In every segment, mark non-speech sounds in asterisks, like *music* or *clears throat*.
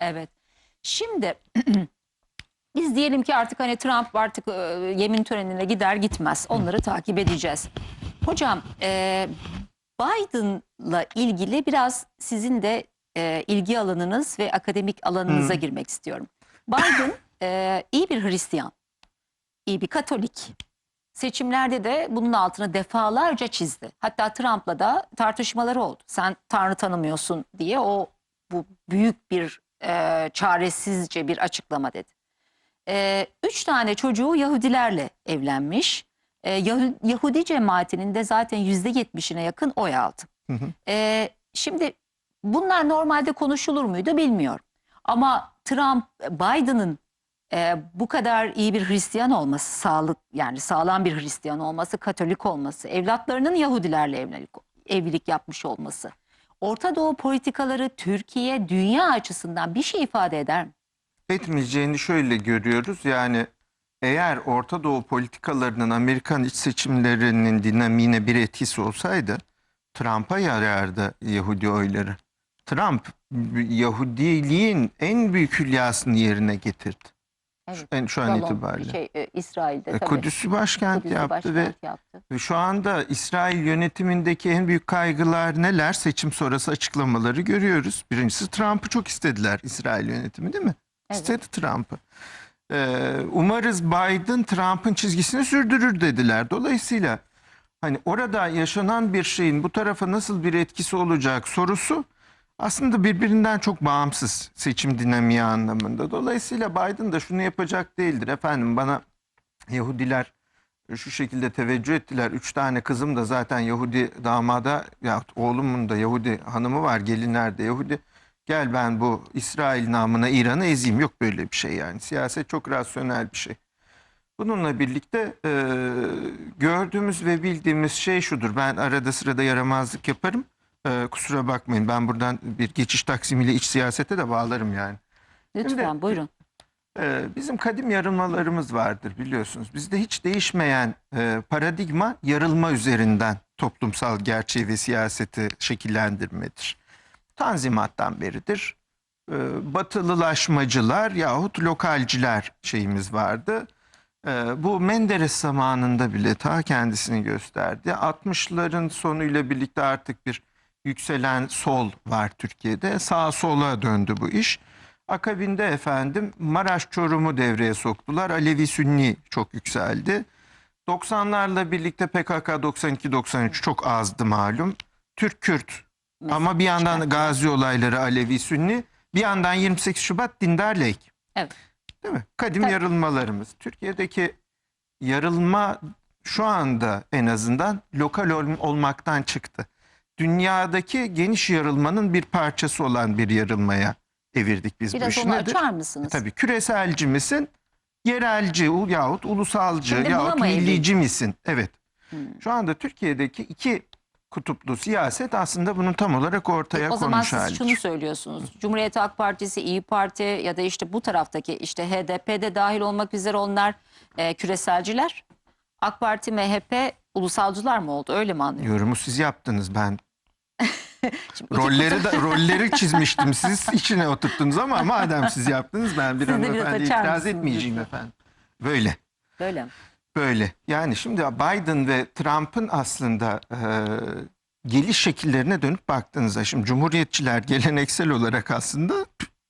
Evet. Şimdi *clears throat* biz diyelim ki artık hani Trump artık e, yemin törenine gider gitmez. Onları takip edeceğiz. Hocam e, Biden'la ilgili biraz sizin de e, ilgi alanınız ve akademik alanınıza girmek istiyorum. Biden e, iyi bir Hristiyan, iyi bir Katolik. Seçimlerde de bunun altını defalarca çizdi. Hatta Trump'la da tartışmaları oldu. Sen Tanrı tanımıyorsun diye o bu büyük bir e, çaresizce bir açıklama dedi. E, üç tane çocuğu Yahudilerle evlenmiş. E, Yahu- Yahudi cemaatinin de zaten yüzde yetmişine yakın oy aldı. Hı hı. E, şimdi bunlar normalde konuşulur muydu bilmiyorum. Ama Trump, Biden'ın e, bu kadar iyi bir Hristiyan olması, sağlık yani sağlam bir Hristiyan olması, Katolik olması, evlatlarının Yahudilerle evlilik, evlilik yapmış olması, Orta Doğu politikaları Türkiye dünya açısından bir şey ifade eder mi? etmeyeceğini şöyle görüyoruz. Yani eğer Orta Doğu politikalarının Amerikan iç seçimlerinin dinamiğine bir etkisi olsaydı Trump'a yarardı Yahudi oyları. Trump Yahudiliğin en büyük hülyasını yerine getirdi. En, şu an Shalom, itibariyle. Şey, e, İsrail'de E, tabii. Kudüs'ü başkent Kudüs'ü yaptı ve başkent yaptı. Ve Şu anda İsrail yönetimindeki en büyük kaygılar neler? Seçim sonrası açıklamaları görüyoruz. Birincisi Trump'ı çok istediler İsrail yönetimi değil mi? Evet. İstedi Trump'ı. Ee, umarız Biden Trump'ın çizgisini sürdürür dediler. Dolayısıyla hani orada yaşanan bir şeyin bu tarafa nasıl bir etkisi olacak sorusu aslında birbirinden çok bağımsız seçim dinamiği anlamında. Dolayısıyla Biden da şunu yapacak değildir. Efendim bana Yahudiler şu şekilde teveccüh ettiler. Üç tane kızım da zaten Yahudi damada ya oğlumun da Yahudi hanımı var gelinler de Yahudi. Gel ben bu İsrail namına İran'ı ezeyim. Yok böyle bir şey yani. Siyaset çok rasyonel bir şey. Bununla birlikte e, gördüğümüz ve bildiğimiz şey şudur. Ben arada sırada yaramazlık yaparım. E, kusura bakmayın ben buradan bir geçiş taksimiyle iç siyasete de bağlarım yani. Lütfen Şimdi- buyurun. Ee, bizim kadim yarılmalarımız vardır biliyorsunuz. Bizde hiç değişmeyen e, paradigma yarılma üzerinden toplumsal gerçeği ve siyaseti şekillendirmedir. Tanzimattan beridir. Ee, batılılaşmacılar yahut lokalciler şeyimiz vardı. Ee, bu Menderes zamanında bile ta kendisini gösterdi. 60'ların sonuyla birlikte artık bir yükselen sol var Türkiye'de. Sağa sola döndü bu iş. Akabinde efendim Maraş Çorum'u devreye soktular. Alevi Sünni çok yükseldi. 90'larla birlikte PKK 92-93 çok azdı malum. Türk-Kürt ama bir yandan. Gazi olayları Alevi Sünni, bir yandan 28 Şubat dindar laik. Evet. Değil mi? Kadim Tabii. yarılmalarımız. Türkiye'deki yarılma şu anda en azından lokal ol- olmaktan çıktı. Dünyadaki geniş yarılmanın bir parçası olan bir yarılmaya evirdik biz bu Biraz işi. onu Nedir? açar mısınız? Tabii küreselci misin? Yerelci u- yahut ulusalcı Şimdi yahut millici misin? Evet. Hmm. Şu anda Türkiye'deki iki kutuplu siyaset aslında bunun tam olarak ortaya o zaman konmuş siz şunu söylüyorsunuz. Cumhuriyet Halk Partisi, İyi Parti ya da işte bu taraftaki işte HDP'de dahil olmak üzere onlar e, küreselciler. AK Parti, MHP ulusalcılar mı oldu? Öyle mi anlıyorum? Yorumu siz yaptınız ben. *laughs* Şimdi Rolleri de rolleri çizmiştim. Siz içine oturttunuz ama madem siz yaptınız ben bir hanımefendi itiraz etmeyeceğim lütfen? efendim. Böyle. Böyle? Böyle. Yani şimdi Biden ve Trump'ın aslında e, geliş şekillerine dönüp baktığınızda şimdi Cumhuriyetçiler geleneksel olarak aslında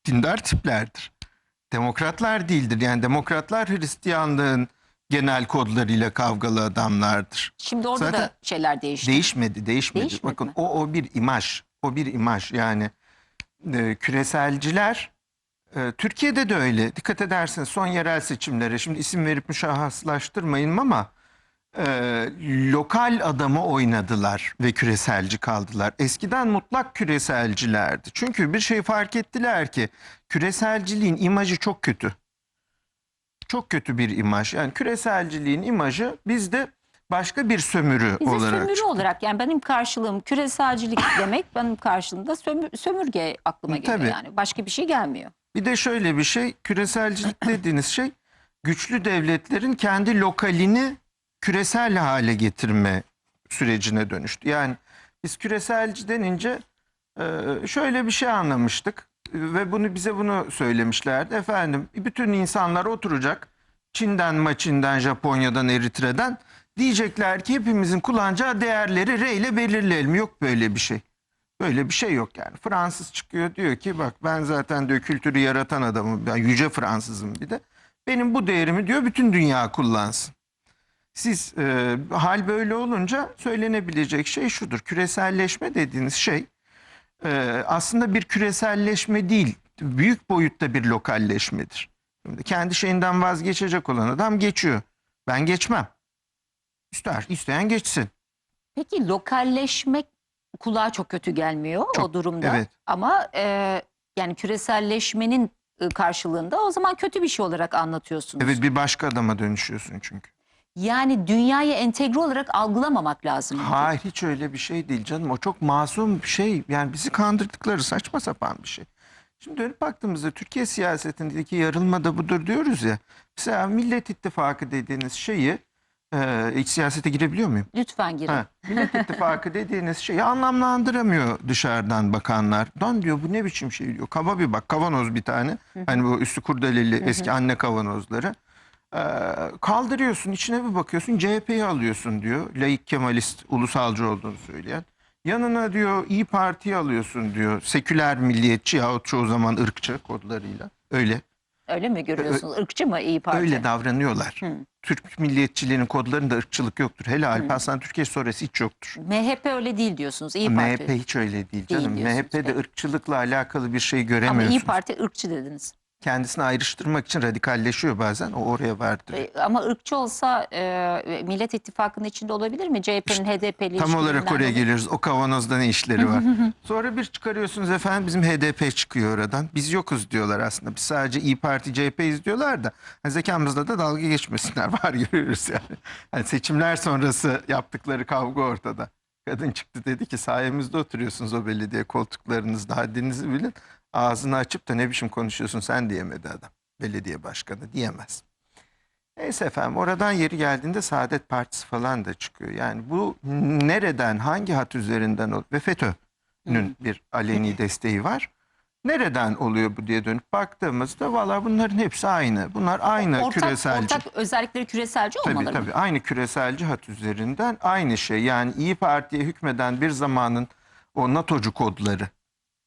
dindar tiplerdir. Demokratlar değildir. Yani demokratlar Hristiyanlığın genel kodlarıyla kavgalı adamlardır. Şimdi orada da Zaten şeyler değişti. Değişmedi, değişmedi. Değişmedi Bakın mi? o o bir imaj. O bir imaj. Yani e, küreselciler e, Türkiye'de de öyle. Dikkat ederseniz son yerel seçimlere şimdi isim verip müşahhaslaştırmayın ama e, lokal adamı oynadılar ve küreselci kaldılar. Eskiden mutlak küreselcilerdi. Çünkü bir şey fark ettiler ki küreselciliğin imajı çok kötü. Çok kötü bir imaj. Yani küreselciliğin imajı bizde başka bir sömürü Bize olarak sömürü çıktı. olarak yani benim karşılığım küreselcilik *laughs* demek benim karşılığımda sömür- sömürge aklıma geliyor Tabii. yani. Başka bir şey gelmiyor. Bir de şöyle bir şey, küreselcilik *clears throat* dediğiniz şey güçlü devletlerin kendi lokalini küresel hale getirme sürecine dönüştü. Yani biz küreselci denince şöyle bir şey anlamıştık. Ve bunu bize bunu söylemişlerdi. Efendim bütün insanlar oturacak. Çin'den, Maçin'den, Japonya'dan, Eritre'den diyecekler ki hepimizin kullanacağı değerleri R ile belirleyelim. Yok böyle bir şey. Böyle bir şey yok yani. Fransız çıkıyor diyor ki bak ben zaten diyor kültürü yaratan adamım. Ben yüce Fransızım bir de. Benim bu değerimi diyor bütün dünya kullansın. Siz e, hal böyle olunca söylenebilecek şey şudur. Küreselleşme dediğiniz şey aslında bir küreselleşme değil. Büyük boyutta bir lokalleşmedir. Şimdi kendi şeyinden vazgeçecek olan adam geçiyor. Ben geçmem. İster, isteyen geçsin. Peki lokalleşmek kulağa çok kötü gelmiyor o Çok, durumda. evet. Ama e, yani küreselleşmenin e, karşılığında o zaman kötü bir şey olarak anlatıyorsunuz. Evet bir başka adama dönüşüyorsun çünkü. Yani dünyayı entegre olarak algılamamak lazım. Hayır hiç öyle bir şey değil canım. O çok masum bir şey. Yani bizi kandırdıkları saçma sapan bir şey. Şimdi dönüp baktığımızda Türkiye siyasetindeki yarılma da budur diyoruz ya. Mesela Millet İttifakı dediğiniz şeyi e, iç siyasete girebiliyor muyum? Lütfen girin. Ha, Millet İttifakı *laughs* dediğiniz şeyi anlamlandıramıyor dışarıdan bakanlar. Lan diyor bu ne biçim şey diyor. Kaba bir bak kavanoz bir tane. Hani bu üstü kurdeleli eski anne kavanozları. Kaldırıyorsun içine bir bakıyorsun CHP'yi alıyorsun diyor. Laik Kemalist ulusalcı olduğunu söyleyen. Yanına diyor İyi Parti'yi alıyorsun diyor. Seküler milliyetçi yahut çoğu zaman ırkçı kodlarıyla. Öyle. Öyle mi görüyorsunuz? Irkçı mı İyi Parti? Öyle davranıyorlar. Hı. Türk milliyetçiliğinin kodlarında ırkçılık yoktur. Hele Alparslan Türkiye sonrası hiç yoktur. MHP öyle değil diyorsunuz. İyi Parti. MHP hiç öyle değil canım. diyorsunuz, MHP'de evet. ırkçılıkla alakalı bir şey Ama göremiyorsunuz. İyi Parti ırkçı dediniz. Kendisini ayrıştırmak için radikalleşiyor bazen. O oraya vardır. E, Ama ırkçı olsa e, Millet İttifakı'nın içinde olabilir mi? CHP'nin HDP'li Tam olarak oraya geliyoruz. O kavanozda ne işleri var? *laughs* Sonra bir çıkarıyorsunuz efendim bizim HDP çıkıyor oradan. Biz yokuz diyorlar aslında. Biz sadece İyi Parti CHP'yiz diyorlar da. Hani zekamızla da dalga geçmesinler *laughs* var görüyoruz yani. Hani seçimler sonrası yaptıkları kavga ortada. Kadın çıktı dedi ki sayemizde oturuyorsunuz o belediye koltuklarınızda haddinizi bilin. Ağzını açıp da ne biçim konuşuyorsun sen diyemedi adam. Belediye başkanı diyemez. Neyse efendim oradan yeri geldiğinde Saadet Partisi falan da çıkıyor. Yani bu nereden hangi hat üzerinden ve FETÖ'nün bir aleni desteği var. Nereden oluyor bu diye dönüp baktığımızda valla bunların hepsi aynı. Bunlar aynı Ortak, küreselci. ortak özellikleri küreselci Tabii olmaları mı? tabii aynı küreselci hat üzerinden aynı şey. Yani İyi Parti'ye hükmeden bir zamanın o NATO'cu kodları.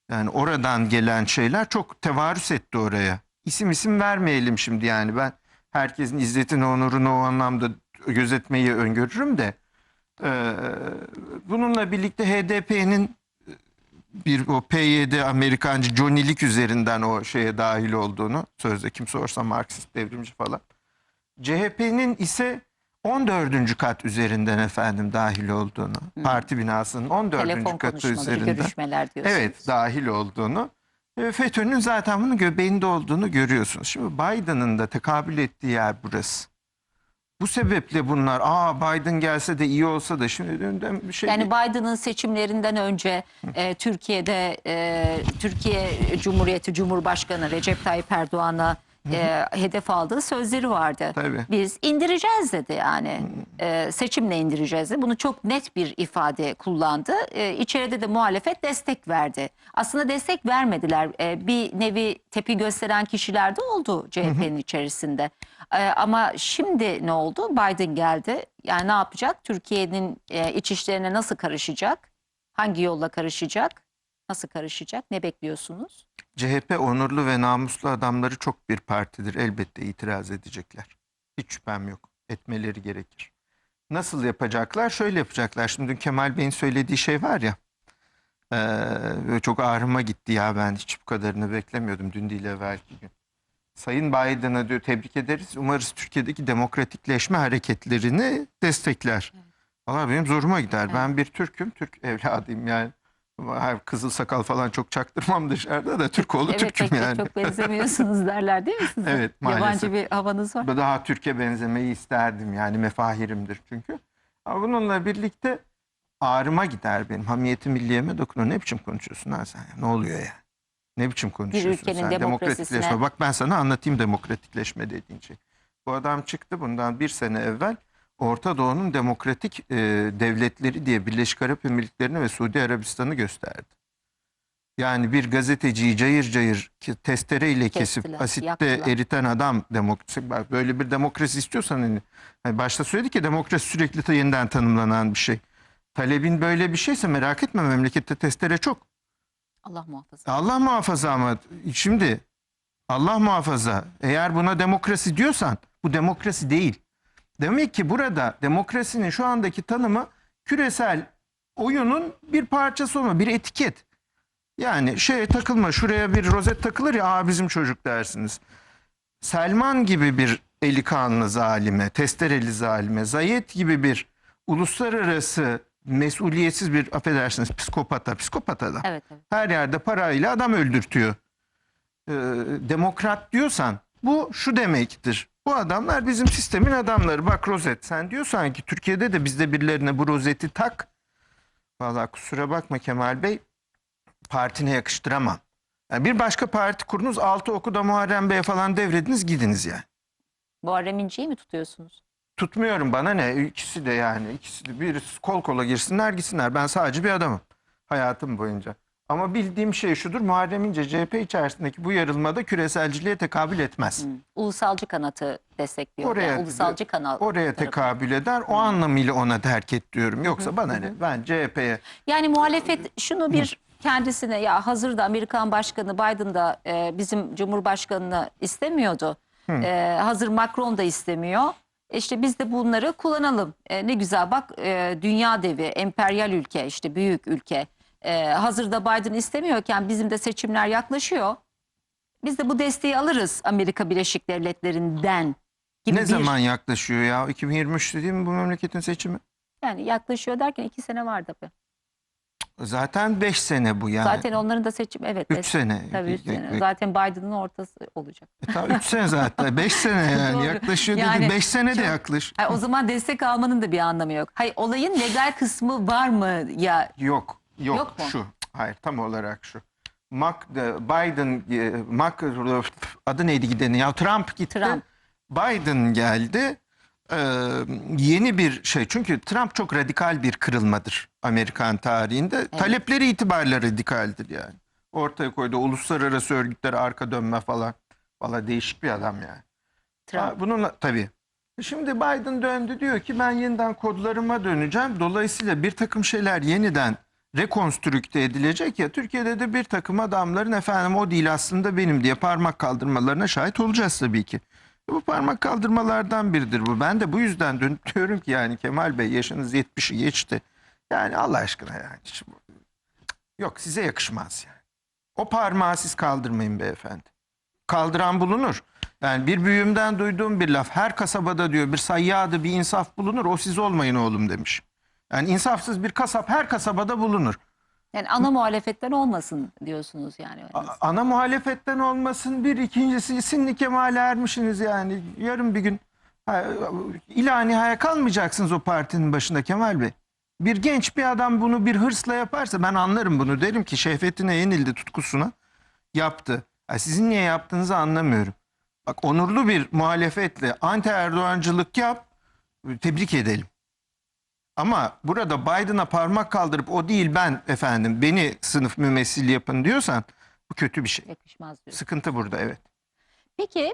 Yani oradan gelen şeyler çok tevarüs etti oraya. İsim isim vermeyelim şimdi yani ben herkesin izzetini onurunu o anlamda gözetmeyi öngörürüm de e, bununla birlikte HDP'nin bir o PYD Amerikancı Johnny'lik üzerinden o şeye dahil olduğunu sözde kim sorsa Marksist devrimci falan. CHP'nin ise 14. kat üzerinden efendim dahil olduğunu, parti binasının 14. Telefon katı üzerinden görüşmeler diyorsunuz. evet dahil olduğunu, e, FETÖ'nün zaten bunun göbeğinde olduğunu görüyorsunuz. Şimdi Biden'ın da tekabül ettiği yer burası. Bu sebeple bunlar aa Biden gelse de iyi olsa da şimdi döndüm bir şey Yani Biden'ın seçimlerinden önce e, Türkiye'de e, Türkiye Cumhuriyeti Cumhurbaşkanı Recep Tayyip Erdoğan'a e, hedef aldığı sözleri vardı. Tabii. Biz indireceğiz dedi yani E, seçimle indireceğiz dedi. Bunu çok net bir ifade kullandı. E, içeride de muhalefet destek verdi. Aslında destek vermediler. E, bir nevi tepi gösteren kişiler de oldu CHP'nin içerisinde. E, ama şimdi ne oldu? Biden geldi. Yani ne yapacak? Türkiye'nin e, iç işlerine nasıl karışacak? Hangi yolla karışacak? Nasıl karışacak? Ne bekliyorsunuz? CHP onurlu ve namuslu adamları çok bir partidir. Elbette itiraz edecekler. Hiç şüphem yok. Etmeleri gerekir. Nasıl yapacaklar? Şöyle yapacaklar. Şimdi dün Kemal Bey'in söylediği şey var ya. böyle çok ağrıma gitti ya ben hiç bu kadarını beklemiyordum dün değil evvelki gün. Sayın Biden'a diyor tebrik ederiz. Umarız Türkiye'deki demokratikleşme hareketlerini destekler. Valla benim zoruma gider. Ben bir Türk'üm. Türk evladıyım yani. Her kızıl sakal falan çok çaktırmam dışarıda da Türk oğlu evet Türk'üm pek yani. çok benzemiyorsunuz *laughs* derler değil mi size? Evet, maalesef. Yabancı bir havanız var. Daha Türkiye benzemeyi isterdim yani mefahirimdir çünkü. Ama bununla birlikte ağrıma gider benim. Hamiyeti milliyeme dokunur. Ne biçim konuşuyorsun lan sen? Ne oluyor ya? Ne biçim konuşuyorsun sen? Demokratikleşme. Bak ben sana anlatayım demokratikleşme dediğin şey. Bu adam çıktı bundan bir sene evvel Orta Doğu'nun demokratik e, devletleri diye Birleşik Arap Emirlikleri'ni ve Suudi Arabistan'ı gösterdi. Yani bir gazeteciyi cayır cayır ki- testereyle kesip Kestiler, asitte yaktılar. eriten adam demokrasi böyle bir demokrasi istiyorsan hani, hani başta söyledik ya demokrasi sürekli ta- yeniden tanımlanan bir şey. Talebin böyle bir şeyse merak etme memlekette testere çok. Allah muhafaza. Allah muhafaza ama şimdi Allah muhafaza eğer buna demokrasi diyorsan bu demokrasi değil. Demek ki burada demokrasinin şu andaki tanımı küresel oyunun bir parçası olma, bir etiket. Yani şeye takılma, şuraya bir rozet takılır ya, aa bizim çocuk dersiniz. Selman gibi bir eli kanlı zalime, testereli zalime, Zayet gibi bir uluslararası mesuliyetsiz bir affedersiniz psikopata, psikopata da Evet evet. her yerde parayla adam öldürtüyor. Ee, demokrat diyorsan bu şu demektir. Bu adamlar bizim sistemin adamları. Bak rozet sen diyorsan ki Türkiye'de de bizde birilerine bu rozeti tak. Vallahi kusura bakma Kemal Bey partine yakıştıramam. Yani bir başka parti kurunuz altı oku da Muharrem Bey'e falan devrediniz gidiniz yani. Muharrem İnce'yi mi tutuyorsunuz? Tutmuyorum bana ne ikisi de yani ikisi de bir kol kola girsinler gitsinler. Ben sadece bir adamım hayatım boyunca. Ama bildiğim şey şudur Muharrem İnce CHP içerisindeki bu yarılmada küreselciliğe tekabül etmez. Hı. Ulusalcı kanatı destekliyor. Oraya- yani ulusalcı kanal. Oraya tarafı. tekabül eder o anlamıyla ona terk et diyorum. Yoksa bana ne ben CHP'ye Yani muhalefet şunu bir kendisine ya hazırda Amerikan Başkanı Biden da e, bizim Cumhurbaşkanını istemiyordu. E, hazır Macron da istemiyor. E İşte biz de bunları kullanalım. E, ne güzel bak e, dünya devi, emperyal ülke, işte büyük ülke. E, hazırda Biden istemiyorken bizim de seçimler yaklaşıyor. Biz de bu desteği alırız Amerika Birleşik Devletleri'nden gibi ne bir zaman yaklaşıyor ya 2023 değil mi bu memleketin seçimi? yani yaklaşıyor derken iki sene var tabii. Zaten 5 sene bu yani. Zaten onların da seçim evet. 3 beş- sene. Tabii üç E, sene. Zaten Biden'ın ortası olacak. e, 3 sene zaten *laughs* 5 sene yani yaklaşıyor Yani dedik 5 sene de çok- yaklaş. Hayır, o zaman destek almanın da bir anlamı yok. Hayır olayın legal kısmı var mı ya? Yok, yok, Yok mu? şu. Hayır, tam olarak şu. Mac, e, Biden, e, Mac, adı neydi gidenin ya Trump gitti. Trump. Biden geldi. Ee, yeni bir şey. Çünkü Trump çok radikal bir kırılmadır Amerikan tarihinde. Talepleri itibariyle radikaldir yani. Ortaya koyduğu uluslararası örgütlere arka dönme falan. Valla değişik bir adam yani. Trump. Ha, bununla tabii. Şimdi Biden döndü diyor ki ben yeniden kodlarıma döneceğim. Dolayısıyla bir takım şeyler yeniden rekonstrükte edilecek ya Türkiye'de de bir takım adamların efendim o değil aslında benim diye parmak kaldırmalarına şahit olacağız tabii ki. Bu parmak kaldırmalardan biridir bu. Ben de bu yüzden dönüp *laughs* diyorum ki yani Kemal Bey yaşınız 70'i geçti. Yani Allah aşkına yani. Yok size yakışmaz yani. O parmağı siz kaldırmayın beyefendi kaldıran bulunur. Yani bir büyüğümden duyduğum bir laf. Her kasabada diyor bir sayyadı bir insaf bulunur. O siz olmayın oğlum demiş. Yani insafsız bir kasap her kasabada bulunur. Yani ana muhalefetten olmasın diyorsunuz yani. A- ana muhalefetten olmasın bir ikincisi sinni kemale ermişsiniz yani. Yarın bir gün ha, ila nihaya kalmayacaksınız o partinin başında Kemal Bey. Bir genç bir adam bunu bir hırsla yaparsa ben anlarım bunu. Derim ki şehvetine yenildi tutkusuna yaptı. Ha, sizin niye yaptığınızı anlamıyorum. Bak onurlu bir muhalefetle anti Erdoğancılık yap tebrik edelim. Ama burada Biden'a parmak kaldırıp o değil ben efendim beni sınıf mümessil yapın diyorsan bu kötü bir şey. Yakışmaz. Sıkıntı burada evet. Peki